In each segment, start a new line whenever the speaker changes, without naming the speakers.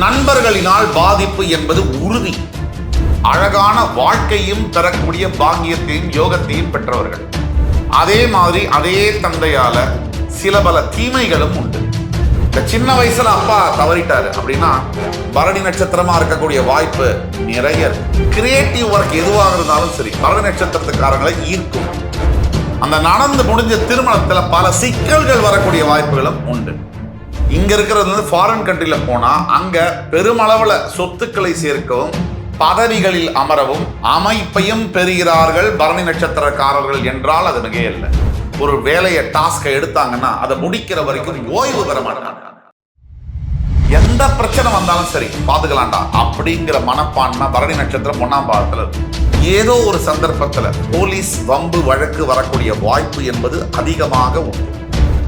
நண்பர்களினால் பாதிப்பு என்பது உறுதி. அழகான வாழ்க்கையும் தரக்கூடிய பாக்கியத்தையும் யோகத்தையும் பெற்றவர்கள். அதே மாதிரி அதே தந்தையால சில பல தீமைகளும் உண்டு. இந்த சின்ன வயசுல அப்பா தவறிட்டாரு அப்படின்னா பரணி நட்சத்திரமா இருக்கக்கூடிய வாய்ப்பு நிறைய கிரியேட்டிவ் ஒர்க் எதுவாக இருந்தாலும் சரி பரணி நட்சத்திரத்துக்காரங்களை ஈர்க்கும். அந்த நடந்து முடிஞ்ச திருமணத்துல பல சிக்கல்கள் வரக்கூடிய வாய்ப்புகளும் உண்டு. இங்கே இருக்கிறது வந்து ஃபாரின் கண்ட்ரியில் போனால் அங்கே பெருமளவில் சொத்துக்களை சேர்க்கவும் பதவிகளில் அமரவும் அமைப்பையும் பெறுகிறார்கள் பரணி நட்சத்திரக்காரர்கள் என்றால் அது மிகையல்ல. ஒரு வேலையை டாஸ்கை எடுத்தாங்கன்னா அதை முடிக்கிற வரைக்கும் ஓய்வு பெற மாட்டாங்க. எந்த பிரச்சனை வந்தாலும் சரி பாத்துக்கலாம்டா அப்படிங்கிற மனப்பான்மை பரணி நட்சத்திரம் ஒன்னாம் பாகத்தில் ஏதோ ஒரு சந்தர்ப்பத்தில் போலீஸ் வம்பு வழக்கு வரக்கூடிய வாய்ப்பு என்பது அதிகமாக உண்டு.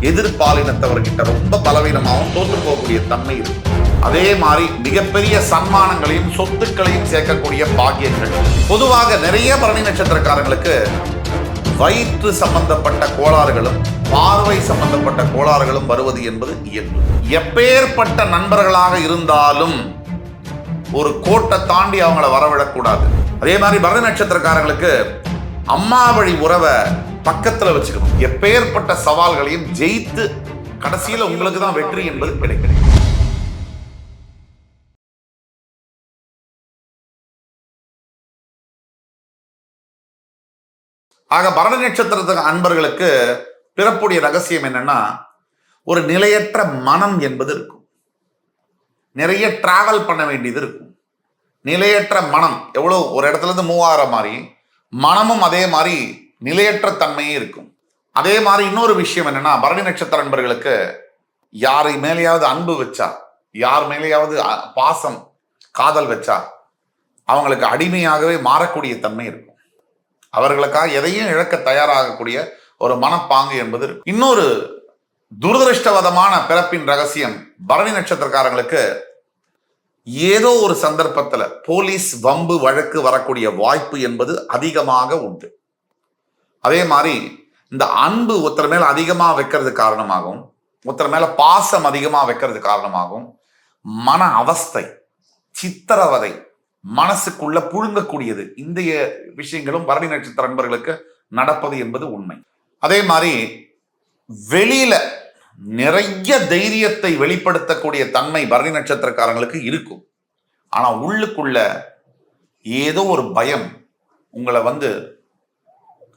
எதிர்பாலினத்தவர்கிட்ட ரொம்ப பலவீனமாகவும் தோற்று போகக்கூடிய தன்மை இருக்கு அதே மாதிரி மிகப்பெரிய சன்மானங்களையும் சொத்துக்களையும் சேர்க்கக்கூடிய பாக்கியங்கள். பொதுவாக நிறைய பரணி நட்சத்திரக்காரங்களுக்கு வயிற்று சம்பந்தப்பட்ட கோளாறுகளும் பார்வை சம்பந்தப்பட்ட கோளாறுகளும் வருவது என்பது இயல்பு. எப்பேற்பட்ட நண்பர்களாக இருந்தாலும் ஒரு கோட்டை தாண்டி அவங்கள வரவிடக்கூடாது. அதே மாதிரி பரணி நட்சத்திரக்காரங்களுக்கு அம்மா வழி உறவை பக்கத்துல வச்சுக்கணும். எப்பேற்பட்ட சவால்களையும் ஜெயித்து கடைசியில உங்களுக்கு தான் வெற்றி என்பது கிடைக்கிறது ஆக பரண நட்சத்திரத்துக்கு அன்பர்களுக்கு பிறப்புடைய ரகசியம் என்னன்னா ஒரு நிலையற்ற மனம் என்பது இருக்கும். நிறைய டிராவல் பண்ண வேண்டியது இருக்கும். நிலையற்ற மனம் எவ்வளோ ஒரு இடத்துல இருந்து மூவ் ஆகிற மாதிரி மனமும் அதே மாதிரி நிலையற்ற தன்மையே இருக்கும். அதே மாதிரி இன்னொரு விஷயம் என்னன்னா பரணி நட்சத்திர நண்பர்களுக்கு யாரை மேலேயாவது அன்பு வச்சா யார் மேலேயாவது பாசம் காதல் வச்சா அவங்களுக்கு அடிமையாகவே மாறக்கூடிய தன்மை இருக்கும். அவர்களுக்காக எதையும் இழக்க தயாராகக்கூடிய ஒரு மனப்பாங்கு என்பது இருக்கும். இன்னொரு துரதிருஷ்டவதமான பிறப்பின் ரகசியம் பரணி நட்சத்திரக்காரங்களுக்கு ஏதோ ஒரு சந்தர்ப்பத்தில் போலீஸ் வம்பு வழக்கு வரக்கூடிய வாய்ப்பு என்பது அதிகமாக உண்டு. அதே மாதிரி இந்த அன்பு ஒருத்தர் மேல அதிகமா வைக்கிறது காரணமாகவும் ஒருத்தர் மேல பாசம் அதிகமா வைக்கிறது காரணமாகவும் மன அவஸ்தை சித்திரவதை மனசுக்குள்ள புழுங்கக்கூடியது. இந்த விஷயங்களும் பரணி நட்சத்திர நண்பர்களுக்கு நடப்பது என்பது உண்மை. அதே மாதிரி வெளியில நிறைய தைரியத்தை வெளிப்படுத்தக்கூடிய தன்மை பரணி நட்சத்திரக்காரங்களுக்கு இருக்கும். ஆனா உள்ளுக்குள்ள ஏதோ ஒரு பயம் உங்களை வந்து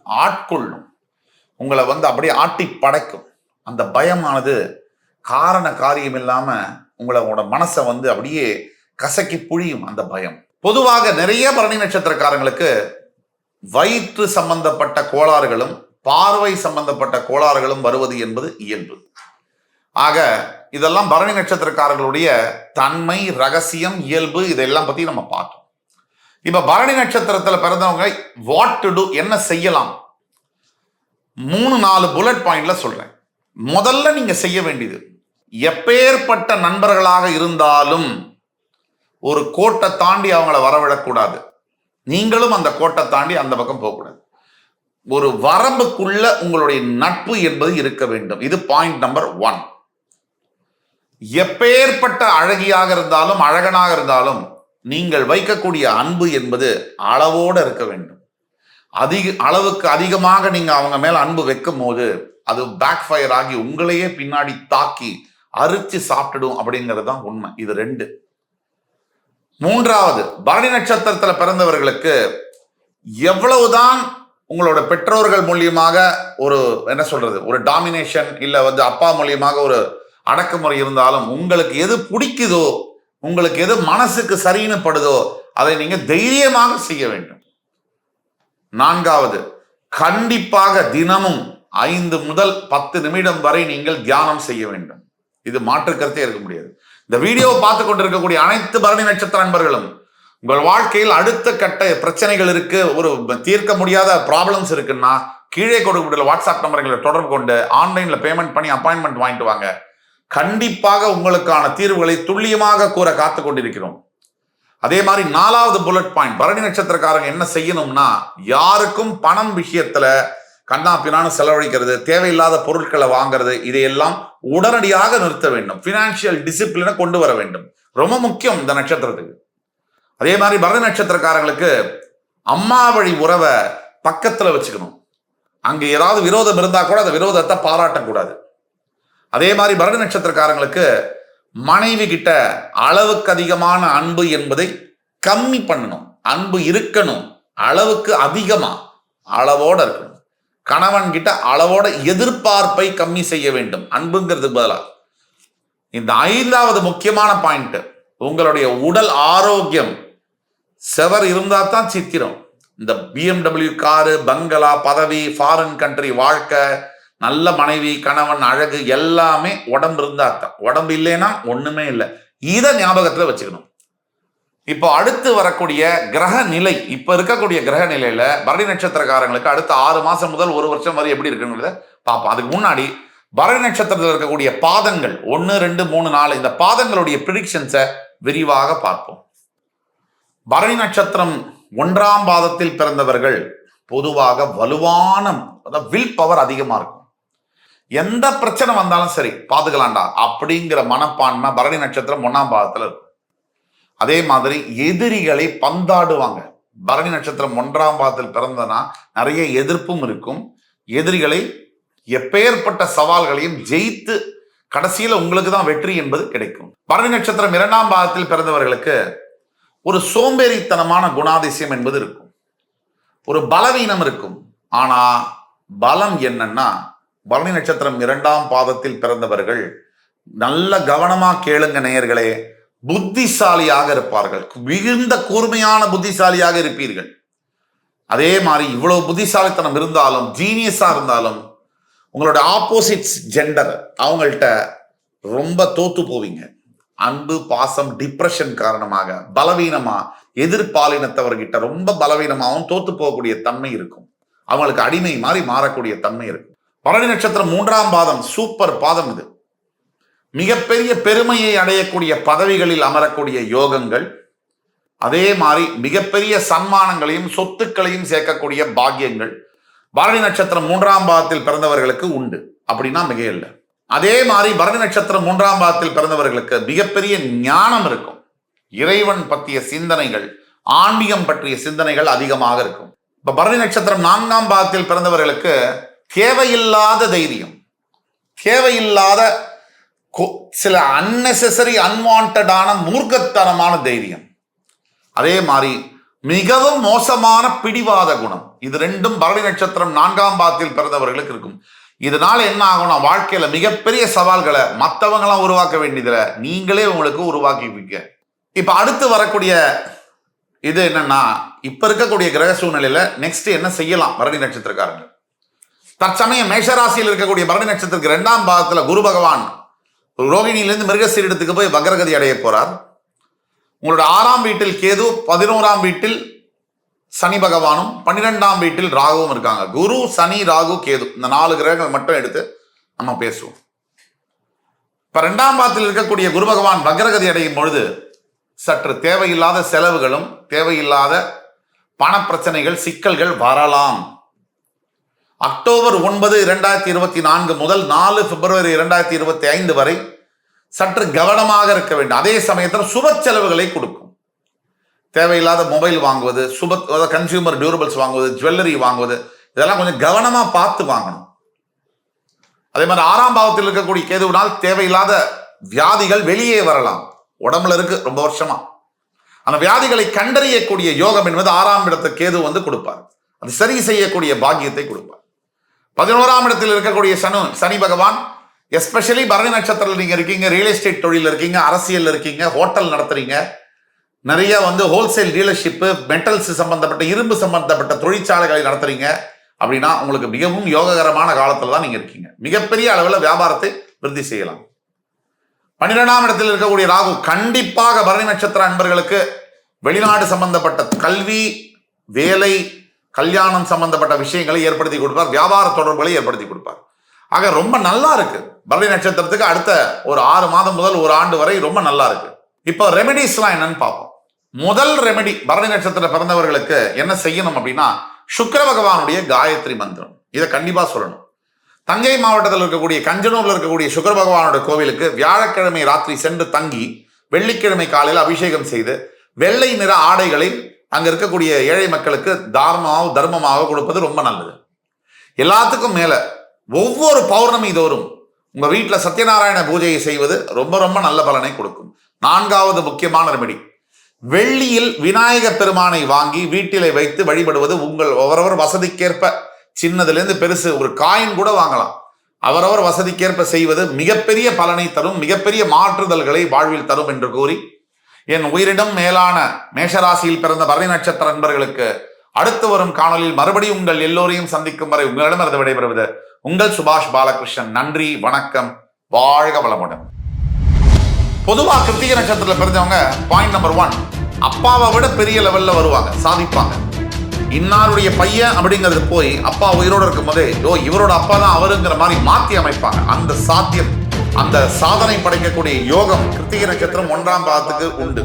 ஆட்கொள்ளும். உங்களை வந்து அப்படியே ஆட்டி படைக்கும். அந்த பயமானது காரண காரியம் இல்லாம உங்களோட மனசை வந்து அப்படியே கசக்கி புழியும் அந்த பயம். பொதுவாக நிறைய பரணி நட்சத்திரக்காரங்களுக்கு வயிற்று சம்பந்தப்பட்ட கோளாறுகளும் பார்வை சம்பந்தப்பட்ட கோளாறுகளும் வருவது என்பது இயல்பு. ஆக இதெல்லாம் பரணி நட்சத்திரக்காரர்களுடைய தன்மை ரகசியம் இயல்பு இதெல்லாம் பத்தி நம்ம பார்த்தோம். இப்ப பரணி நட்சத்திரத்துல பிறந்தவங்க வாட் டு டூ என்ன செய்யலாம்? மூணு நாலு புல்லட் பாயிண்ட்ல சொல்றேன். முதல்ல நீங்க செய்ய வேண்டியது எப்பேற்பட்ட நண்பர்களாக இருந்தாலும் ஒரு கோட்டை தாண்டி அவங்கள வரவிடக்கூடாது நீங்களும் அந்த கோட்டை தாண்டி அந்த பக்கம் போகக்கூடாது ஒரு வரம்புக்குள்ள உங்களுடைய நட்பு என்பது இருக்க வேண்டும். இது பாயிண்ட் நம்பர் ஒன் எப்பேற்பட்ட அழகியாக இருந்தாலும் அழகனாக இருந்தாலும் நீங்கள் வைக்கக்கூடிய அன்பு என்பது அளவோடு இருக்க வேண்டும். அதிக அளவுக்கு அதிகமாக நீங்க அவங்க மேல அன்பு வைக்கும் போது அது பேக் ஃபயர் ஆகி உங்களையே பின்னாடி தாக்கி அரிச்சு சாப்பிட்டுடும் அப்படிங்கிறது தான் உண்மை. இது ரெண்டு. மூன்றாவது பரணி நட்சத்திரத்துல பிறந்தவர்களுக்கு எவ்வளவுதான் உங்களோட பெற்றோர்கள் மூலியமாக ஒரு என்ன சொல்றது ஒரு டாமினேஷன் இல்லை வந்து அப்பா மூலியமாக ஒரு அடக்குமுறை இருந்தாலும் உங்களுக்கு எது பிடிக்குதோ உங்களுக்கு எது மனசுக்கு சரின்னு படுதோ அதை நீங்க தைரியமாக செய்ய வேண்டும். நான்காவது கண்டிப்பாக தினமும் ஐந்து முதல் பத்து நிமிடம் வரை நீங்கள் தியானம் செய்ய வேண்டும். இது மாற்று கருத்தே இருக்க முடியாது. இந்த வீடியோவை பார்த்து கொண்டிருக்கக்கூடிய அனைத்து பரணி நட்சத்திர நண்பர்களும் உங்கள் வாழ்க்கையில் அடுத்த கட்ட பிரச்சனைகள் இருக்கு ஒரு தீர்க்க முடியாத ப்ராப்ளம்ஸ் இருக்குன்னா கீழே கொடுக்கக்கூடிய வாட்ஸ்அப் நம்பர்களை தொடர்பு கொண்டு ஆன்லைன்ல பேமெண்ட் பண்ணி அப்பாயின்மெண்ட் வாங்கிட்டு வாங்க. கண்டிப்பாக உங்களுக்கான தீர்வுகளை துல்லியமாக கூற காத்து கொண்டிருக்கிறோம். அதே மாதிரி நாலாவது புல்லட் பாயிண்ட் பரணி நட்சத்திரக்காரங்க என்ன செய்யணும்னா யாருக்கும் பணம் விஷயத்துல கண்ணா பின்னான்னு செலவழிக்கிறது தேவையில்லாத பொருட்களை வாங்குறது இதையெல்லாம் உடனடியாக நிறுத்த வேண்டும். பினான்சியல் டிசிப்ளினை கொண்டு வர வேண்டும். ரொம்ப முக்கியம் இந்த நட்சத்திரத்துக்கு. அதே மாதிரி பரணி நட்சத்திரக்காரங்களுக்கு அம்மா வழி உறவை பக்கத்துல வச்சுக்கணும். அங்க ஏதாவது விரோதம் இருந்தா கூட அந்த விரோதத்தை பாராட்டக்கூடாது. அதே மாதிரி பரணி நட்சத்திரக்காரங்களுக்கு மனைவி கிட்ட அளவுக்கு அதிகமான அன்பு என்பதை கம்மி பண்ணணும். அன்பு இருக்கணும். அளவுக்கு அதிகமா அளவோட இருக்கணும். கணவன் கிட்ட அளவோட எதிர்பார்ப்பை கம்மி செய்ய வேண்டும். அன்புங்கிறதுக்கு பதிலா. இந்த ஐந்தாவது முக்கியமான பாயிண்ட் உங்களுடைய உடல் ஆரோக்கியம். செவர் இருந்தா தான் சித்திரம். இந்த பிஎம்டபிள்யூ காரு பங்களா பதவி ஃபாரின் கண்ட்ரி வாழ்க்கை நல்ல மனைவி கணவன் அழகு எல்லாமே உடம்பு இருந்தா தான் உடம்பு இல்லைன்னா ஒண்ணுமே இல்லை. இதை ஞாபகத்துல வச்சுக்கணும். இப்போ அடுத்து வரக்கூடிய கிரக நிலை இப்ப இருக்கக்கூடிய கிரக நிலையில பரணி நட்சத்திரக்காரங்களுக்கு அடுத்த ஆறு மாசம் முதல் ஒரு வருஷம் வரை எப்படி இருக்குங்கிறத பார்ப்போம். அதுக்கு முன்னாடி பரணி நட்சத்திரத்தில் இருக்கக்கூடிய பாதங்கள் ஒன்று ரெண்டு மூணு நாலு இந்த பாதங்களுடைய ப்ரிடிக்ஷன்ஸை விரிவாக பார்ப்போம். பரணி நட்சத்திரம் ஒன்றாம் பாதத்தில் பிறந்தவர்கள் பொதுவாக வலுவான அதாவது வில் பவர் அதிகமா இருக்கும். எந்த பிரச்சனை வந்தாலும் சரி பாத்துக்கலாம்டா அப்படிங்கிற மனப்பான்மை பரணி நட்சத்திரம் ஒன்னாம் பாகத்துல இருக்கும் அதே மாதிரி எதிரிகளை பந்தாடுவாங்க. பரணி நட்சத்திரம் ஒன்றாம் பாதத்தில் பிறந்தனா நிறைய எதிர்ப்பும் இருக்கும். எதிரிகளை எப்பேற்பட்ட சவால்களையும் ஜெயித்து கடைசியில உங்களுக்கு தான் வெற்றி என்பது கிடைக்கும். பரணி நட்சத்திரம் இரண்டாம் பாகத்தில் பிறந்தவர்களுக்கு ஒரு சோம்பேறித்தனமான குணாதிசயம் என்பது இருக்கும். ஒரு பலவீனம் இருக்கும். ஆனா பலம் என்னன்னா பரணி நட்சத்திரம் இரண்டாம் பாதத்தில் பிறந்தவர்கள் நல்ல கவனமா கேளுங்க நேயர்களே புத்திசாலியாக இருப்பார்கள். மிகுந்த கூர்மையான புத்திசாலியாக இருப்பீர்கள். அதே மாதிரி இவ்வளவு புத்திசாலித்தனம் இருந்தாலும் ஜீனியஸா இருந்தாலும் உங்களோட ஆப்போசிட்ஸ் ஜெண்டர் அவங்கள்ட்ட ரொம்ப தோத்து போவீங்க. அன்பு பாசம் டிப்ரெஷன் காரணமாக பலவீனமா எதிர்பாலினத்தவர்கிட்ட ரொம்ப பலவீனமாகவும் தோத்து போகக்கூடிய தன்மை இருக்கும். அவங்களுக்கு அடிமை மாதிரி மாறக்கூடிய தன்மை இருக்கும். பரணி நட்சத்திரம் மூன்றாம் பாதம் சூப்பர் பாதம் இது. மிகப்பெரிய பெருமையை அடையக்கூடிய பதவிகளில் அமரக்கூடிய யோகங்கள் அதே மாதிரி மிகப்பெரிய சன்மானங்களையும் சொத்துக்களையும் சேர்க்கக்கூடிய பாக்கியங்கள் பரணி நட்சத்திரம் மூன்றாம் பாதத்தில் பிறந்தவர்களுக்கு உண்டு. அப்படின்னா மிக இல்லை அதே மாதிரி பரணி நட்சத்திரம் மூன்றாம் பாதத்தில் பிறந்தவர்களுக்கு மிகப்பெரிய ஞானம் இருக்கும். இறைவன் பற்றிய சிந்தனைகள் ஆன்மீகம் பற்றிய சிந்தனைகள் அதிகமாக இருக்கும். இப்ப பரணி நட்சத்திரம் நான்காம் பாதத்தில் பிறந்தவர்களுக்கு தேவையில்லாத தைரியம். தேவையில்லாத சில அன்னெசரி அன்வான்டான மூர்க்கத்தனமான தைரியம். அதே மாதிரி மிகவும் மோசமான பிடிவாத குணம். இது ரெண்டும் பரணி நட்சத்திரம் நான்காம் பாத்தில் பிறந்தவர்களுக்கு இருக்கும். இதனால என்ன ஆகும்னா வாழ்க்கையில மிகப்பெரிய சவால்களை மற்றவங்களாம் உருவாக்க வேண்டியதில்லை நீங்களே உங்களுக்கு உருவாக்கிப்பீங்க. இப்ப அடுத்து வரக்கூடிய இது என்னன்னா இப்ப இருக்கக்கூடிய கிரக சூழ்நிலையில நெக்ஸ்ட் என்ன செய்யலாம்? பரணி நட்சத்திரக்காரங்க தற்சமயம் மேஷராசியில் இருக்கக்கூடிய பரணி நட்சத்திரத்துக்கு இரண்டாம் பாகத்தில் குரு பகவான் ரோகிணியிலிருந்து மிருகசீரிடத்துக்கு போய் வக்ரகதி அடைய போறார். உங்களோட ஆறாம் வீட்டில் கேது பதினோராம் வீட்டில் சனி பகவானும் பன்னிரெண்டாம் வீட்டில் ராகுவும் இருக்காங்க. குரு சனி ராகு கேது இந்த நாலு கிரகங்கள் மட்டும் எடுத்து நம்ம பேசுவோம். இப்ப ரெண்டாம் பாகத்தில் இருக்கக்கூடிய குரு பகவான் வக்ரகதி அடையும் பொழுது சற்று தேவையில்லாத செலவுகளும் தேவையில்லாத பணப்பிரச்சனைகள் சிக்கல்கள் வரலாம். அக்டோபர் ஒன்பது இரண்டாயிரத்தி இருபத்தி நான்கு முதல் நாலு பிப்ரவரி இரண்டாயிரத்தி இருபத்தி ஐந்து வரை சற்று கவனமாக இருக்க வேண்டும். அதே சமயத்தில் சுப செலவுகளை கொடுக்கும். தேவையில்லாத மொபைல் வாங்குவது சுப கன்சியூமர் டியூரபிள்ஸ் வாங்குவது ஜுவல்லரி வாங்குவது இதெல்லாம் கொஞ்சம் கவனமாக பார்த்து வாங்கணும். அதே மாதிரி ஆறாம் பாவத்தில் இருக்கக்கூடிய கேதுவினால் தேவையில்லாத வியாதிகள் வெளியே வரலாம். உடம்புல இருக்கு ரொம்ப வருஷமா. அந்த வியாதிகளை கண்டறியக்கூடிய யோகம் என்பது ஆறாம் இடத்து கேது வந்து கொடுப்பார். அது சரி செய்யக்கூடிய பாக்கியத்தை கொடுப்பார். பதினோராம் இடத்தில் இருக்கக்கூடிய சனு சனி பகவான் எஸ்பெஷலி பரணி நட்சத்திரத்தில் நீங்க இருக்கீங்க ரியல் எஸ்டேட் தொழில் இருக்கீங்க அரசியல் இருக்கீங்க ஹோட்டல் நடத்துறீங்க. நிறைய வந்து ஹோல்சேல் டீலர்ஷிப்பு மெட்டல்ஸ் சம்பந்தப்பட்ட இரும்பு சம்பந்தப்பட்ட தொழிற்சாலைகளை நடத்துறீங்க. அப்படின்னா உங்களுக்கு மிகவும் யோககரமான காலத்துல தான் நீங்க இருக்கீங்க. மிகப்பெரிய அளவில் வியாபாரத்தை விருத்தி செய்யலாம். பன்னிரெண்டாம் இடத்தில் இருக்கக்கூடிய ராகு கண்டிப்பாக பரணி நட்சத்திர அன்பர்களுக்கு வெளிநாடு சம்பந்தப்பட்ட கல்வி வேலை கல்யாணம் சம்பந்தப்பட்ட விஷயங்களை ஏற்படுத்தி கொடுப்பார் வியாபார தொடர்புகளை ஏற்படுத்தி கொடுப்பார். ஆக ரொம்ப நல்லா இருக்கு. பரணி நட்சத்திரத்துக்கு அடுத்த ஒரு ஆறு மாதம் முதல் ஒரு ஆண்டு வரை ரொம்ப நல்லா இருக்கு. இப்போ ரெமெடிஸ்லாம் என்னன்னு பார்ப்போம். முதல் ரெமெடி பரணி நட்சத்திர பிறந்தவர்களுக்கு என்ன செய்யணும் அப்படின்னா சுக்கர பகவானுடைய காயத்ரி மந்திரம். இதை கண்டிப்பா சொல்லணும். தஞ்சை மாவட்டத்தில் இருக்கக்கூடிய கஞ்சனூரில் இருக்கக்கூடிய சுக்கர பகவானோட கோவிலுக்கு வியாழக்கிழமை ராத்திரி சென்று தங்கி வெள்ளிக்கிழமை காலையில் அபிஷேகம் செய்து வெள்ளை நிற ஆடைகளை அங்க இருக்கக்கூடிய ஏழை மக்களுக்கு தார்மமாக தர்மமாக கொடுப்பது ரொம்ப நல்லது. எல்லாத்துக்கும் மேல ஒவ்வொரு பௌர்ணமி தோறும் உங்க வீட்டில் சத்யநாராயண பூஜையை செய்வது ரொம்ப ரொம்ப நல்ல பலனை கொடுக்கும். நான்காவது முக்கியமான ரெமெடி வெள்ளியில் விநாயக பெருமானை வாங்கி வீட்டிலே வைத்து வழிபடுவது உங்கள் அவரவர் வசதிக்கேற்ப சின்னதுலேருந்து பெருசு ஒரு காயின் கூட வாங்கலாம். அவரவர் வசதிக்கேற்ப செய்வது மிகப்பெரிய பலனை தரும் மிகப்பெரிய மாற்றுதல்களை வாழ்வில் தரும் என்று கூறி என் உயிரிடம் மேலான மேஷராசியில் பிறந்த பரணி நட்சத்திர நண்பர்களுக்கு அடுத்து வரும் காணொலியில் மறுபடியும் உங்கள் எல்லோரையும் சந்திக்கும் வரை உங்களிடமிருந்து விடைபெறுவது உங்கள் சுபாஷ் பாலகிருஷ்ணன். நன்றி வணக்கம் வாழ்க வளமுடன். பொதுவா கிருத்திக நட்சத்திரத்தில் பிறந்தவங்க பாயிண்ட் நம்பர் ஒன் அப்பாவை விட பெரிய லெவல்ல வருவாங்க சாதிப்பாங்க. இன்னாருடைய பையன் அப்படிங்கிறது போய் அப்பா உயிரோட இருக்கும் போதே ஓ இவரோட அப்பா தான் அவருங்கிற மாதிரி மாத்தி அமைப்பாங்க. அந்த சாத்தியம் அந்த சாதனை படைக்கக்கூடிய யோகம் கிருத்திகை நட்சத்திரம் ஒன்றாம் பாதத்துக்கு உண்டு.